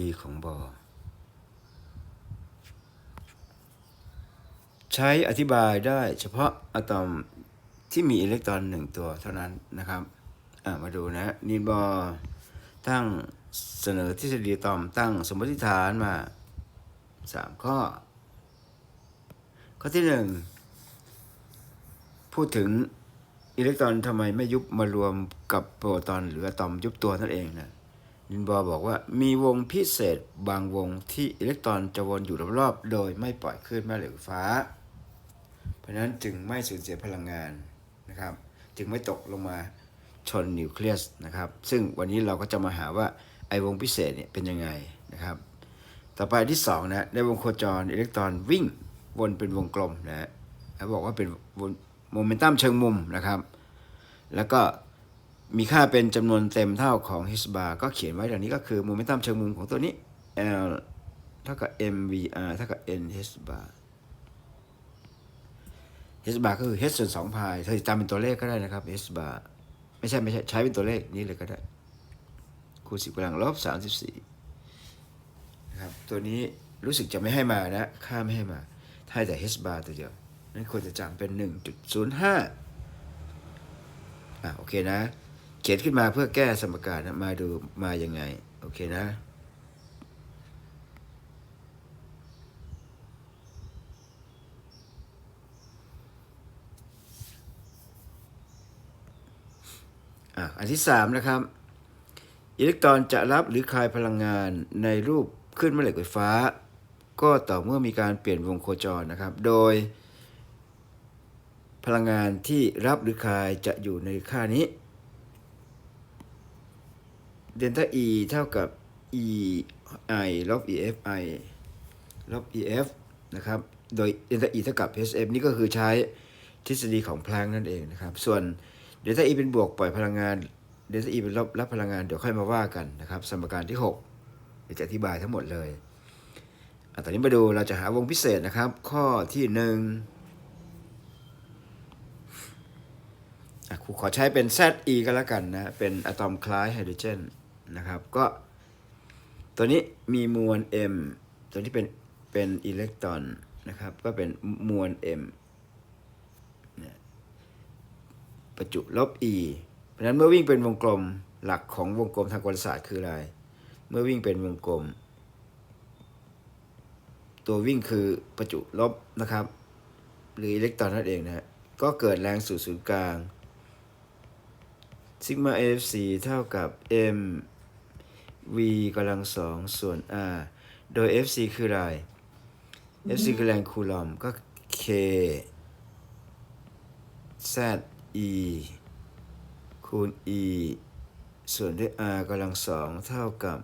ดีของบอใช้อธิบายได้เฉพาะอะตอมที่มีอิเล็กตรอนหนึ่งตัวเท่านั้นนะครับมาดูนะนีนบอตั้งเสนอทฤษฎีตอมตั้งสมมติฐานมาสามข้อ ข้อที่หนึ่งพูดถึงอิเล็กตรอนทำไมไม่ยุบมารวมกับโปรตอนหรืออะตอมยุบตัวนั่นเองนะ นินบอบอกว่ามีวงพิเศษบางวงที่อิเล็กตรอนจะวนอยู่รอบๆ โดยไม่ปล่อยคลื่นแม่เหล็กไฟฟ้า เพราะนั้นจึงไม่สูญเสียพลังงานนะครับ จึงไม่ตกลงมาชนนิวเคลียสนะครับ ซึ่งวันนี้เราก็จะมาหาว่าไอวงพิเศษเนี่ยเป็นยังไงนะครับ ต่อไปที่2นะในวงโคจรอิเล็กตรอนวิ่งวนเป็นวงกลมนะฮะเขาบอกว่าเป็นโมเมนตัมเชิงมุมนะครับ แล้วก็ มีค่าเป็นจำนวนเต็มเท่าของ h bar ก็เขียนไว้ดังนี้ก็คือโมเมนตัมเชิงมุมของตัวนี้ L เท่ากับ mvr เท่ากับ n h bar h bar ก็คือ h ส่วน2พายเธอจำเป็นตัวเลขก็ได้นะครับ h bar ไม่ใช่ไม่ใช่ใช้เป็นตัวเลขนี้เลยก็ได้ คูณ10กำลังลบ34นะครับตัวนี้รู้สึกจะไม่ให้มานะค่าไม่ให้มาถ้าให้แต่ h bar ตัวเดียวนั้นควรจะจำเป็น 1.05อะโอเคนะ เขียนขึ้นมาเพื่อแก้สมการนะมาดูมายังไง โอเคนะอะอันที่สามนะครับ อิเล็กตรอนจะรับหรือคายพลังงานในรูปขึ้นแม่เหล็กไฟฟ้า ก็ต่อเมื่อมีการเปลี่ยนวงโคจรนะครับ โดย พลังงานที่รับหรือคายจะอยู่ในค่านี้ เดลต้า e เท่ากับ e i ลบ e f i ลบ e f นะครับ โดยเดลต้า e เท่ากับ h f นี่ก็คือใช้ทฤษฎีของพลังนั่นเองนะครับ ส่วนเดลต้า e เป็นบวกปล่อยพลังงานเดลต้า e เป็นลบรับพลังงานเดี๋ยวค่อยมาว่ากันนะครับ สมการที่ 6เจะอธิบายทั้งหมดเลยอตอนนี้มาดูเราจะหาวงพิเศษนะครับ ข้อที่ 1 ครูขอใช้เป็น ZE ก็แล้วกันนะ เป็นอะตอมคล้ายไฮโดรเจนนะครับก็ตัวนี้มีมวล M ตัวนี้เป็นเป็นอิเล็กตรอนนะครับก็เป็นมวล M เนี่ยประจุลบ E เพราะฉะนั้นเมื่อวิ่งเป็นวงกลมหลักของวงกลมทางกลศาสตร์คืออะไร เมื่อวิ่งเป็นวงกลม ตัววิ่งคือประจุลบนะครับ หรืออิเล็กตรอนนั่นเองนะก็เกิดแรงสู่ศูนย์กลาง ซิกมา AFC เท่ากับ m v กำลังสองส่วน r โดย FC คืออะไร FC คือแรงคูลอมก็ k z e คูณ e ส่วนด้วย r กำลังสองเท่ากับ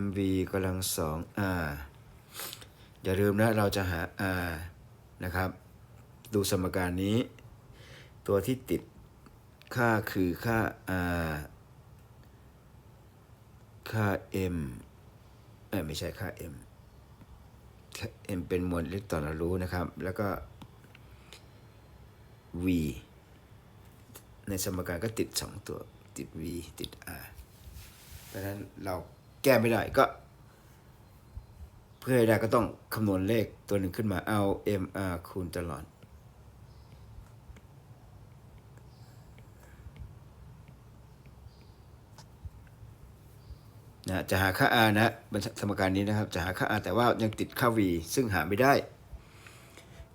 mv กำลังสอง r อย่าลืมนะ เราจะหา r นะครับ ดูสมการนี้ ตัวที่ติด ค่าคือค่า r ค่า m เอ้ไม่ใช่ค่า m m เป็นมวลอิเล็กตรอนเรารู้นะครับ แล้วก็ v ในสมการก็ติด 2 ตัวติด v ติด r เพราะฉะนั้นเราแก้ไม่ได้ก็ เพื่อให้ได้ก็ต้องคำนวณเลขตัวหนึ่งขึ้นมาเอา mr คูณตลอด นะจะหาค่า r นะสมการนี้นะครับจะหาค่า r แต่ว่ายังติดค่า v ซึ่งหาไม่ได้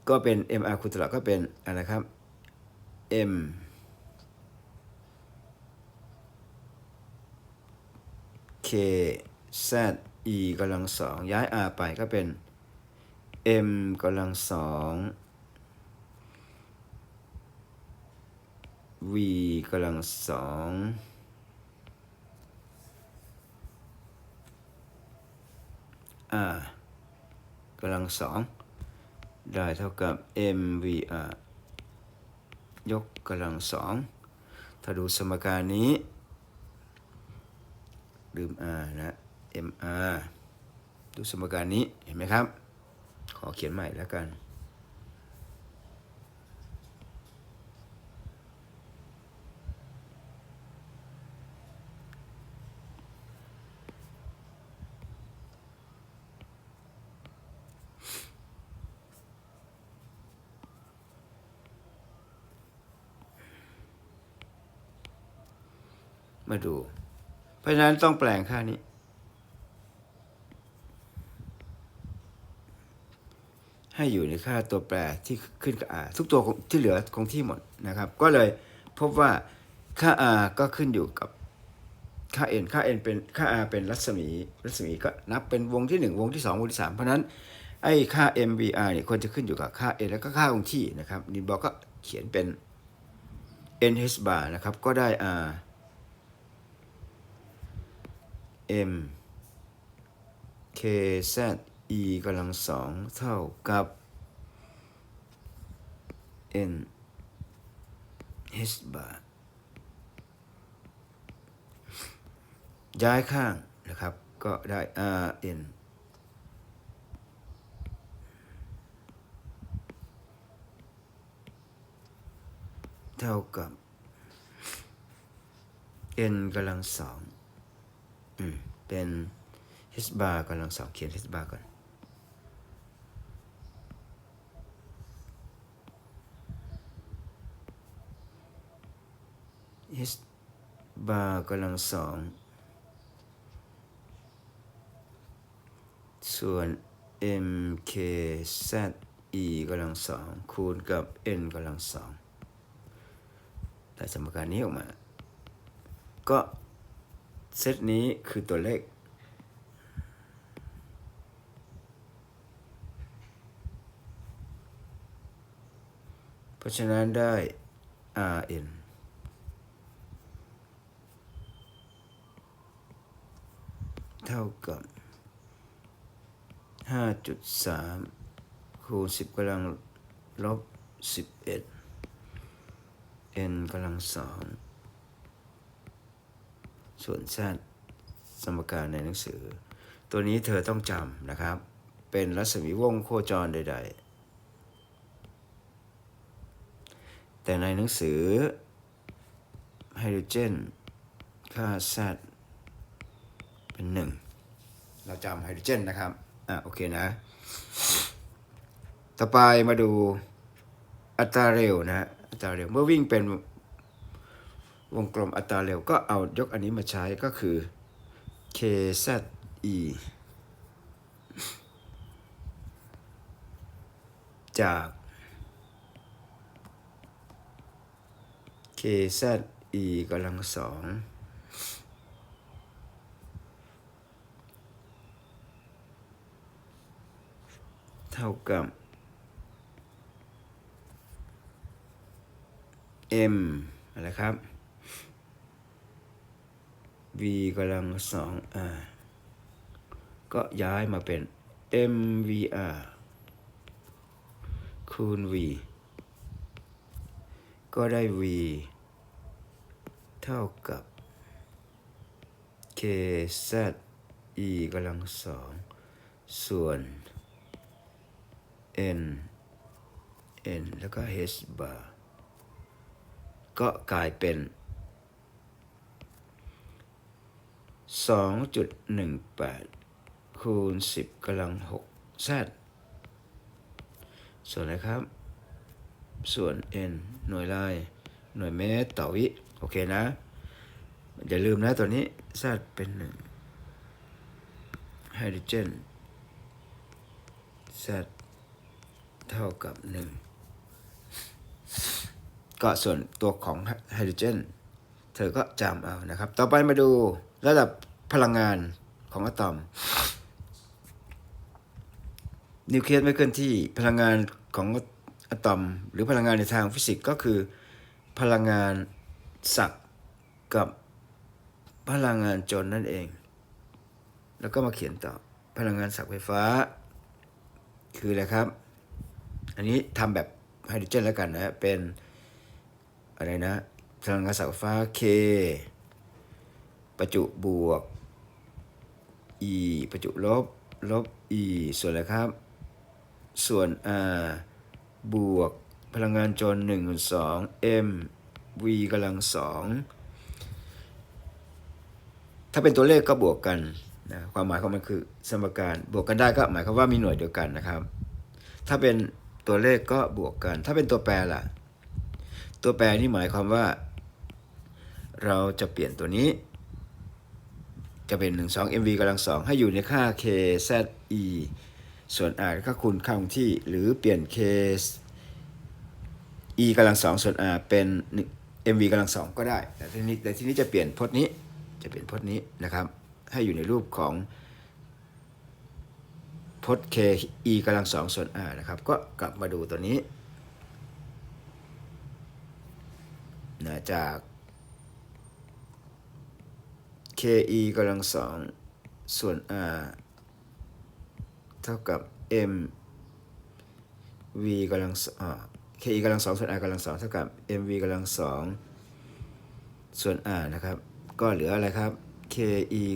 ก็เป็น mr คูณตลอดก็เป็นอะไรครับ m k z e กำลังสองย้าย r ไปก็เป็น m กำลังสอง v กำลังสอง r กำลังสองได้เท่ากับ mvr ยกกำลังสองถ้าดูสมการนี้ ลืม r นะ mr ดูสมการนี้เห็นไหมครับ ขอเขียนใหม่แล้วกัน มาดู เพราะฉะนั้นต้องแปลงค่านี้ ให้อยู่ในค่าตัวแปรที่ขึ้นกับ r ทุกตัวที่เหลือคงที่หมดนะครับ ก็เลยพบว่าค่า r ก็ขึ้นอยู่กับค่า n ค่า n เป็นค่า r เป็นรัศมี รัศมีก็นับเป็นวงที่ 1 วงที่ 2 วงที่ 3 เพราะฉะนั้นไอ้ค่า mvr เนี่ยควรจะขึ้นอยู่กับค่า n แล้วก็ค่าคงที่นะครับนินบอกก็เขียนเป็น nh bar นะครับ ก็ได้ r m k z e กำลังสองเท่ากับ n h bar ย้ายข้างนะครับ ก็ได้ r n เท่ากับ n กำลังสอง อืม เป็น h bar กำลังสองเขียน h bar ก่อน h bar กำลังสองส่วน m k z e กำลังสองคูณกับ n กำลังสองได้สมการนี้ออกมา ก็ เซตนี้คือตัวเลข เพราะฉะนั้นได้ rn เท่ากับ 5.3 คูณ 10กำลังลบ 11 n กำลังสอง ส่วน z สมการในหนังสือ ตัวนี้เธอต้องจำนะครับ เป็นรัศมีวงโคจรใด ๆ แต่ในหนังสือไฮโดรเจน ค่า z เป็นหนึ่งเราจำไฮโดรเจนนะครับ อะโอเคนะ ต่อไปมาดูอัตราเร็วนะอัตราเร็ว เมื่อวิ่งเป็น วงกลมอัตราเร็วก็เอายกอันนี้มาใช้ก็คือ kze จาก kze กำลังสองเท่ากับ m อะไรครับ v กำลังสอง r ก็ย้ายมาเป็น mvr คูณ v ก็ได้ v เท่ากับ kz e กำลังสอง ส่วน n n แล้วก็ h bar ก็กลายเป็น 2.18 คูณ 10กำลัง6 z ส่วนอะไรครับ ส่วน n หน่วยลาย หน่วยเมตรต่อวิ โอเคนะ อย่าลืมนะตัวนี้ z เป็นหนึ่งไฮโดรเจน z เท่ากับหนึ่งก็ส่วนตัวของไฮโดรเจน เธอก็จำเอานะครับ ต่อไปมาดู ระดับพลังงานของอะตอม นิวเคลียสไม่เคลื่อนที่พลังงานของอะตอม หรือพลังงานในทางฟิสิกส์ก็คือ พลังงานศักก์กับพลังงานจนนั่นเอง แล้วก็มาเขียนต่อพลังงานศักย์ไฟฟ้า คืออะไรครับ อันนี้ทำแบบไฮโดรเจนแล้วกันนะ เป็นอะไรนะพลังงานศักย์ไฟฟ้า K ประจุบวก E ประจุลบ ลบ E ส่วนอะไรครับ ส่วน R บวกพลังงานจน1คูณ2 M V กำลังสองถ้าเป็นตัวเลขก็บวกกันนะความหมายของมันคือสมการบวกกันได้ก็หมายความว่ามีหน่วยเดียวกันนะครับ ถ้าเป็นตัวเลขก็บวกกัน ถ้าเป็นตัวแปรล่ะ ตัวแปรนี่หมายความว่า เราจะเปลี่ยนตัวนี้ จะเป็น 1 2 mv กำลังสองให้อยู่ในค่า k z e ส่วน r ก็คูณค่าคงที่หรือเปลี่ยน k e กำลังสองส่วน r เป็น mv กำลังสองก็ได้ แต่ทีนี้แต่ทีนี้จะเปลี่ยนพจน์นี้จะเปลี่ยนพจน์นี้นะครับ ให้อยู่ในรูปของพจน์ k e กำลังสองส่วน r นะครับ ก็กลับมาดูตัวนี้นะจาก ke กำลังสองส่วน r เท่ากับ m v กำลังสอ่า ke กำลังสองส่วน r กำลังสองเท่ากับ mv กำลังสองส่วน r นะครับ ก็เหลืออะไรครับ ke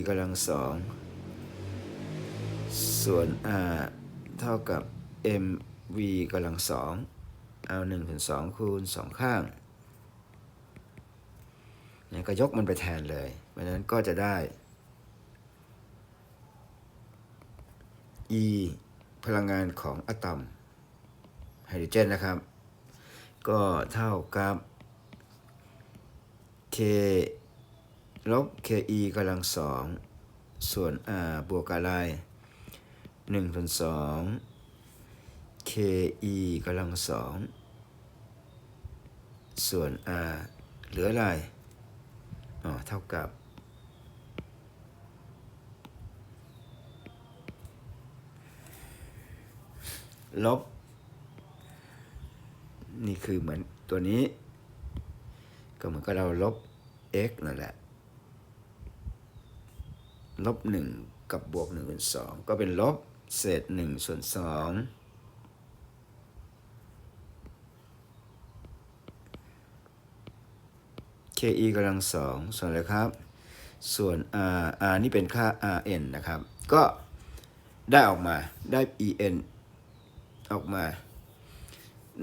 กำลังสองส่วน r เท่ากับ mv กำลังสองเอาหนึ่งถึงสองคูณสองข้าง นี่ยก็ยกมันไปแทนเลยเพราะนั้นก็จะได้ E พลังงานของอะตอมไฮโดรเจนนะครับ ก็เท่ากับ K ลบ KE กำลังสองส่วน R บวกอะไรหนึ่งส่วนสอง KE กำลังสองส่วน R เหลืออะไร เท่ากับ ลบ นี่คือเหมือนตัวนี้ ก็เหมือนกับเราลบ x นั่นแหละ ลบ 1 กับบวก1เป็น2ก็เป็นลบ เศษ 1 ส่วน 2 ke กำลังสองส่วนอะไรครับ ส่วน r r นี่เป็นค่า rn นะครับ ก็ได้ออกมาได้ en ออกมา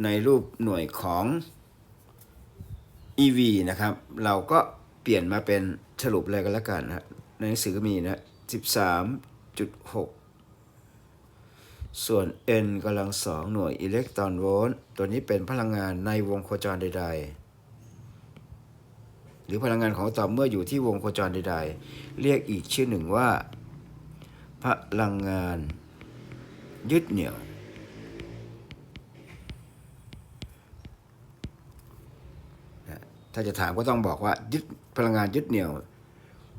ในรูปหน่วยของ ev นะครับ เราก็เปลี่ยนมาเป็นสรุปอะไกันละกันนะในหนังสือก็มีนะ 13.6 ส่วน n กำลังสองหน่วยอิเล็กตรอนโวลต์ตัวนี้เป็นพลังงานในวงโคจรใด ๆ หรือพลังงานของอะตอมเมื่ออยู่ที่วงโคจรใด ๆ เรียกอีกชื่อหนึ่งว่า พลังงานยึดเหนี่ยว ถ้าจะถามก็ต้องบอกว่ายึดพลังงานยึดเหนี่ยว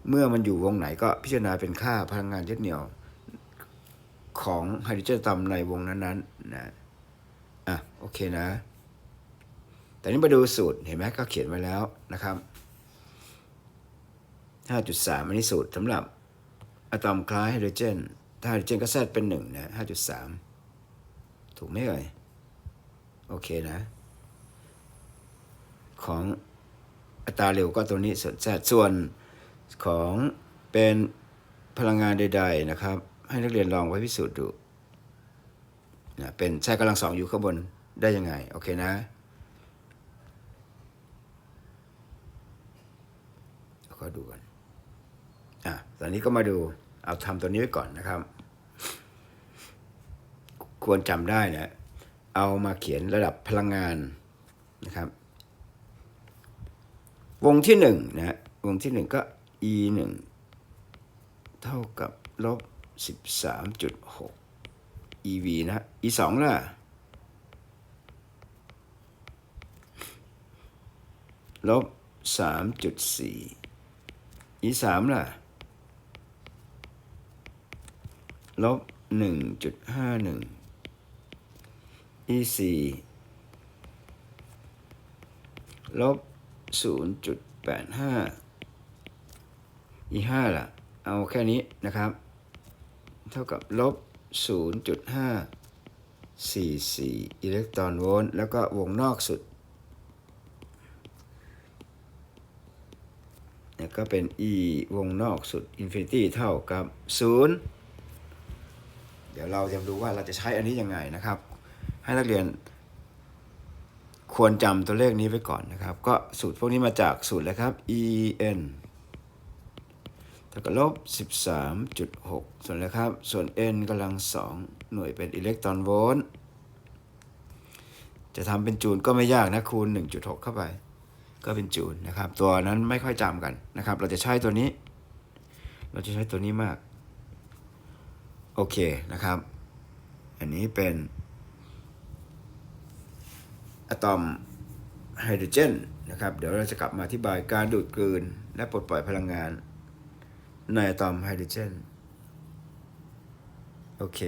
เมื่อมันอยู่วงไหนก็พิจารณาเป็นค่าพลังงานยึดเหนี่ยว ของไฮโดรเจนอะตอมในวงนั้นๆนะอะโอเคนะแต่นี้มาดูสูตรเห็นไหมก็เขียนไว้แล้วนะครับ 5.3 อันนี้สูตรสำหรับอะตอมคล้ายไฮโดรเจน ถ้าไฮโดรเจนก็แทรกเป็น1นะ5.3 ถูกไหมเอ่ย โอเคนะ ของอัตราเร็วก็ตัวนี้ส่วนแทรกส่วนของเป็นพลังงานใด ๆ นะครับ ให้นักเรียนลองไว้พิสูจน์ดูนะเป็นแทรกำลังสองอยู่ข้างบนได้ยังไง โอเคนะก็ดูกันอะ ตอนนี้ก็มาดูเอาทำตัวนี้ไว้ก่อนนะครับ ควรจำได้นะเอามาเขียนระดับพลังงานนะครับ วงที่หนึ่งนะวงที่หนึ่งก็ e หนึ่งเท่ากับลบสิบสามจุดหก ev นะ e สองล่ะ ลบสามจุดสี่ e สามล่ะ ลบหนึ่งจุดห้าหนึ่ง e สี่ลบศูนย์จุดแปดห้า e ห้าล่ะ เอาแค่นี้นะครับ เท่ากับลบศูนย์จุดห้าสี่สี่อิเล็กตรอนโวลต์แล้วก็วงนอกสุดเนี่ยก็เป็น e วงนอกสุด infinity เท่ากับ 0 เดี๋ยวเราจะดูว่าเราจะใช้อันนี้ยังไงนะครับ ให้นักเรียน ควรจำตัวเลขนี้ไว้ก่อนนะครับ ก็สูตรพวกนี้มาจากสูตรเลยครับ e n เท่ากับลบ 13.6 ส่วนอะไรครับ ส่วน n กำลัง 2 หน่วยเป็นอิเล็กตรอนโวลต์จะทำเป็นจูลก็ไม่ยากนะคูณ 1.6 เข้าไป ก็เป็นจูลนะครับ ตัวนั้นไม่ค่อยจำกันนะครับ เราจะใช้ตัวนี้ เราจะใช้ตัวนี้มาก โอเคนะครับ อันนี้เป็นอะตอมไฮโดรเจนนะครับ เดี๋ยวเราจะกลับมาอธิบายการดูดกลืน และปลดปล่อยพลังงานในอะตอมไฮโดรเจน โอเค